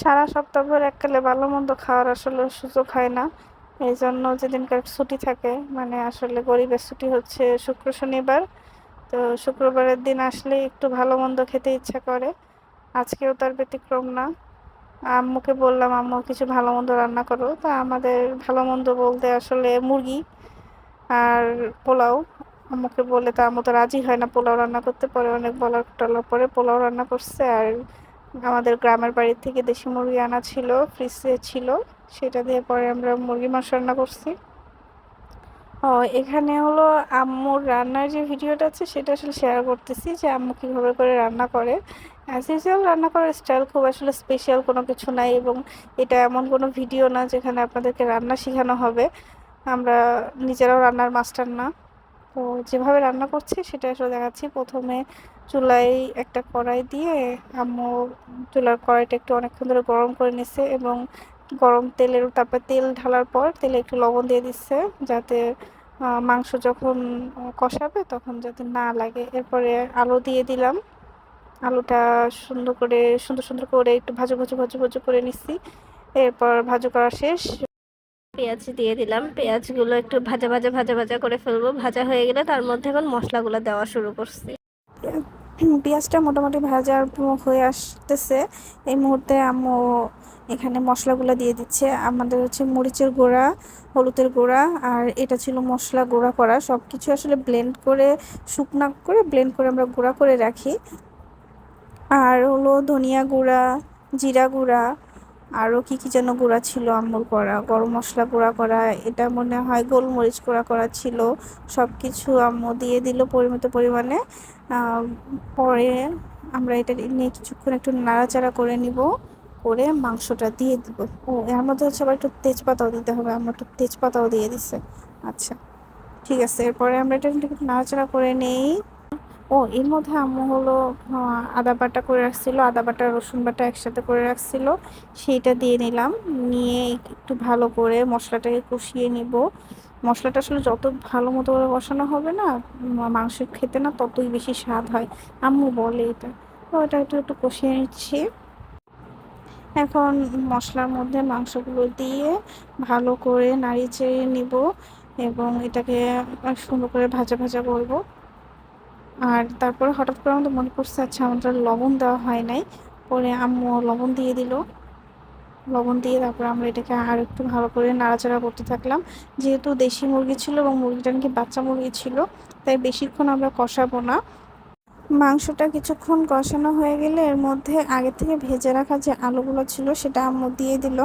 সারা সপ্তাহ ভর এককালে ভালো মন্দ খাওয়ার আসলে সুযোগ হয় না। এই জন্য যেদিনকার ছুটি থাকে মানে আসলে গরিবের ছুটি হচ্ছে শুক্র শনিবার। তো শুক্রবারের দিন আসলে একটু ভালো মন্দ খেতে ইচ্ছা করে। আজকেও তার ব্যতিক্রম না। আম্মুকে বললাম, আম্মু, কিছু ভালো মন্দ রান্না করো। তা আমাদের ভালো মন্দ বলতে আসলে মুরগি আর পোলাও। আম্মুকে বলে, তা আম্মু তো রাজি হয় না, পোলাও রান্না করতে। পরে অনেক বলার টলার পরে পোলাও রান্না করছে আর আমাদের গ্রামের বাড়ি থেকে দেশি মুরগি আনা ছিল ফ্রিজে ছিল। সেটা দিয়ে পরে আমরা মুরগি মাংস রান্না করছি। ও, এখানে হলো আম্মুর রান্নার যে ভিডিওটা আছে, সেটা আসলে শেয়ার করতেছি যে আম্মু কীভাবে করে রান্না করে। অ্যাজ ইউজুয়াল রান্না করার স্টাইল খুব আসলে স্পেশাল কোনো কিছু নাই এবং এটা এমন কোনো ভিডিও না যেখানে আপনাদেরকে রান্না শেখানো হবে। আমরা নিজেরাও রান্নার মাস্টার না। তো যেভাবে রান্না করছি সেটা আসলে দেখাচ্ছি। প্রথমে চুলায় একটা কড়াই দিয়ে আম্মু চুলার কড়াইটা একটু অনেকক্ষণ ধরে গরম করে নিচ্ছে এবং গরম তেলের, তারপর তেল ঢালার পর তেলে একটু লবণ দিয়ে দিচ্ছে যাতে মাংস যখন কষাবে তখন যাতে না লাগে। এরপরে আলু দিয়ে দিলাম। আলুটা সুন্দর করে, সুন্দর সুন্দর করে একটু ভাজু ভাজু ভাজু ভাজু করে নিচ্ছি এরপর ভাজু করা শেষ। পেঁয়াজ দিয়ে দিলাম। পেঁয়াজগুলো একটু ভাজা ভাজা ভাজা ভাজা করে ফেলব। ভাজা হয়ে গেলে তার মধ্যে এখন মশলাগুলো দেওয়া শুরু করছি। পেঁয়াজটা মোটামুটি ভাজার হয়ে আসতেছে। এই মুহূর্তে আম্মু এখানে মশলাগুলো দিয়ে দিচ্ছে। আমাদের হচ্ছে মরিচের গুঁড়া, হলুদের গুঁড়া, আর এটা ছিল মশলা গুঁড়া করা। সব কিছু আসলে ব্লেন্ড করে, শুকনা করে ব্লেন্ড করে আমরা গুঁড়া করে রাখি। আর হলো ধনিয়া গুঁড়া, জিরা গুঁড়া আরও কী কী যেন গুঁড়া ছিল আম্মুর করা গরম মশলা গুঁড়া করা, এটা মনে হয় গোলমরিচ গুঁড়া করা ছিল। সব কিছু আম্মু দিয়ে দিল পরিমিত পরিমাণে। পরে আমরা এটা নিয়ে কিছুক্ষণ একটু নাড়াচাড়া করে নিব, করে মাংসটা দিয়ে দিব। ও, এর মধ্যে হচ্ছে আবার একটু তেজপাতাও দিতে হবে। আমরা একটু তেজপাতাও দিয়ে দিছে। আচ্ছা ঠিক আছে। এরপরে আমরা এটা একটু নাড়াচাড়া করে নেই। ও, এর মধ্যে আম্মু হলো আদা বাটা করে রাখছিল, আদা বাটা, রসুন বাটা একসাথে করে রাখছিল। সেইটা দিয়ে নিলাম, নিয়ে একটু ভালো করে মশলাটাকে কষিয়ে নিব। মশলাটা আসলে যত ভালো মতো করে কষানো হবে না মাংস খেতে না ততই বেশি স্বাদ হয়। আম্মু বলে এটা। তো এটা একটু একটু কষিয়ে নিচ্ছি। এখন মশলার মধ্যে মাংসগুলো দিয়ে ভালো করে নাড়িয়ে চেড়ে নিব এবং এটাকে সুন্দর করে ভাজা ভাজা করব। আর তারপরে হঠাৎ করে আমাদের মনে পড়ছে আচ্ছা আমাদের লবণ দেওয়া হয় নাই। পরে আম্মু লবণ দিয়ে দিল। লবণ দিয়ে তারপর আমরা এটাকে আর একটু ভালো করে নাড়াচাড়া করতে থাকলাম। যেহেতু দেশি মুরগি ছিল এবং মুরগিটা নাকি বাচ্চা মুরগি ছিল, তাই বেশিক্ষণ আমরা কষাবো না। মাংসটা কিছুক্ষণ কষানো হয়ে গেলে এর মধ্যে আগে থেকে ভেজে রাখা যে আলুগুলো ছিল সেটা আম্মু দিয়ে দিল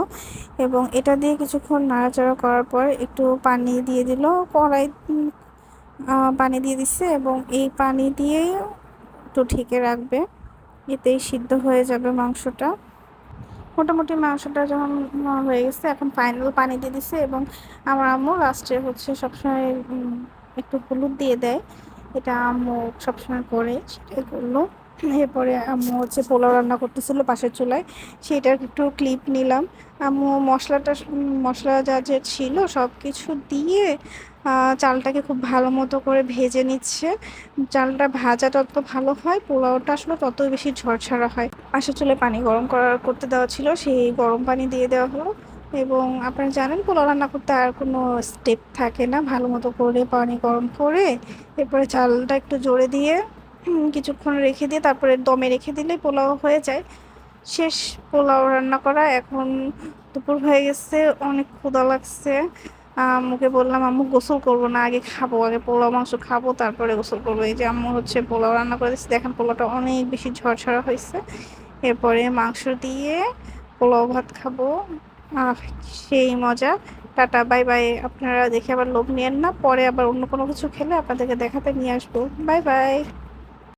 এবং এটা দিয়ে কিছুক্ষণ নাড়াচাড়া করার পর একটু পানি দিয়ে দিল। কড়াই পানি দিয়ে দিচ্ছে এবং এই পানি দিয়েই একটু ঢেকে রাখবে। এতেই সিদ্ধ হয়ে যাবে মাংসটা। মোটামুটি মাংসটা যখন হয়ে গেছে, এখন ফাইনাল পানি দিয়ে দিছে এবং আমার আম্মু লাস্টে হচ্ছে সবসময় একটু হলুদ দিয়ে দেয়। এটা আম্মু সবসময় করে, সেটাই করল। এরপরে আম্মু হচ্ছে পোলাও রান্না করতেছিল পাশের চুলায়। সেটার একটু ক্লিপ নিলাম। আম্মু মশলাটা, মশলা যা, যে ছিল সব কিছু দিয়ে চালটাকে খুব ভালো মতো করে ভেজে নিচ্ছে। চালটা ভাজা তত ভালো হয়, পোলাওটা আসলে ততই বেশি ঝরঝরা হয়। পাশের চুলে পানি গরম করার করতে দেওয়া ছিল, সেই গরম পানি দিয়ে দেওয়া হলো। এবং আপনারা জানেন, পোলাও রান্না করতে আর কোনো স্টেপ থাকে না। ভালো মতো করে পানি গরম করে, এরপরে চালটা একটু জোরে দিয়ে কিছুক্ষণ রেখে দিয়ে, তারপরে দমে রেখে দিলে পোলাও হয়ে যায়। শেষ পোলাও রান্না করা, এখন দুপুর হয়ে গেছে, অনেক ক্ষুদা লাগছে। আম্মুকে বললাম, আম্মু, গোসল করব না, আগে খাব, আগে পোলাও, মাংস খাব, তারপরে গোসল করব। এই যে আম্মু হচ্ছে পোলাও রান্না করে দিচ্ছে। দেখেন পোলাওটা অনেক বেশি ঝরঝরা হয়েছে। এরপরে মাংস দিয়ে পোলাও ভাত খাব। সেই মজা। Tata, bye bye. আপনারা দেখে আবার লোভ নিয়েন না। পরে আবার অন্য কোনো কিছু খেলে আপনাদেরকে দেখাতে নিয়ে আসব। Bye bye.